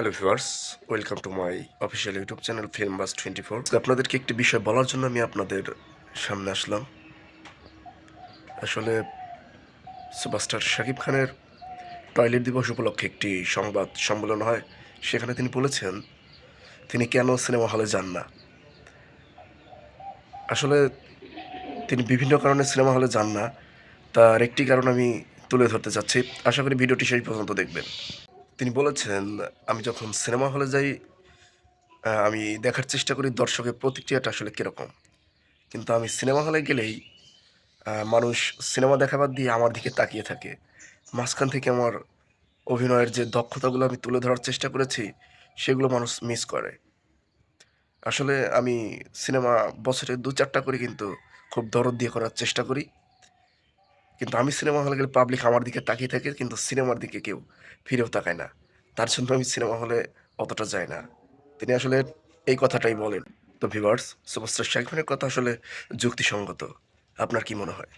Hello viewers welcome to my official YouTube channel film bus twenty four আপনাদেরকে একটি বিষয় বলার জন্য আমি আপনাদের সামনে আসলাম। আসলে, সুপারস্টার শাকিব খানের টয়লেট দিবস উপলক্ষে একটি সংবাদ সম্মেলন হয়। সেখানে তিনি বলেছেন, তিনি কেন সিনেমা হলে যান না? আসলে, তিনি বিভিন্ন কারণে সিনেমা হলে যান না। তার একটি কারণ আমি তুলে ধরতে চাচ্ছি। আশা করি ভিডিওটি শেষ পর্যন্ত দেখবেন। তিনি বলেছেন, আমি যখন সিনেমা হলে যাই আমি দেখার চেষ্টা করি দর্শকের প্রতিক্রিয়াটা আসলে কীরকম। কিন্তু আমি সিনেমা হলে গেলেই মানুষ সিনেমা দেখাবার দিয়ে আমার দিকে তাকিয়ে থাকে। মাঝখান থেকে আমার অভিনয়ের যে দক্ষতাগুলো আমি তুলে ধরার চেষ্টা করেছি, সেগুলো মানুষ মিস করে। আসলে আমি সিনেমা বছরে দু চারটা করে কিন্তু খুব দরদ দিয়ে করার চেষ্টা করি। কিন্তু আমি সিনেমা হলে গেলে পাবলিক আমার দিকে তাকিয়ে থাকে, কিন্তু সিনেমার দিকে কেউ ফিরেও তাকায় না। তার জন্য আমি সিনেমা হলে অতটা যাই না। তিনি আসলে এই কথাটাই বলেন। তো ভিভার্স সুপারস্টার শাকিব কথা আসলে যুক্তিসঙ্গত। আপনার কি মনে হয়?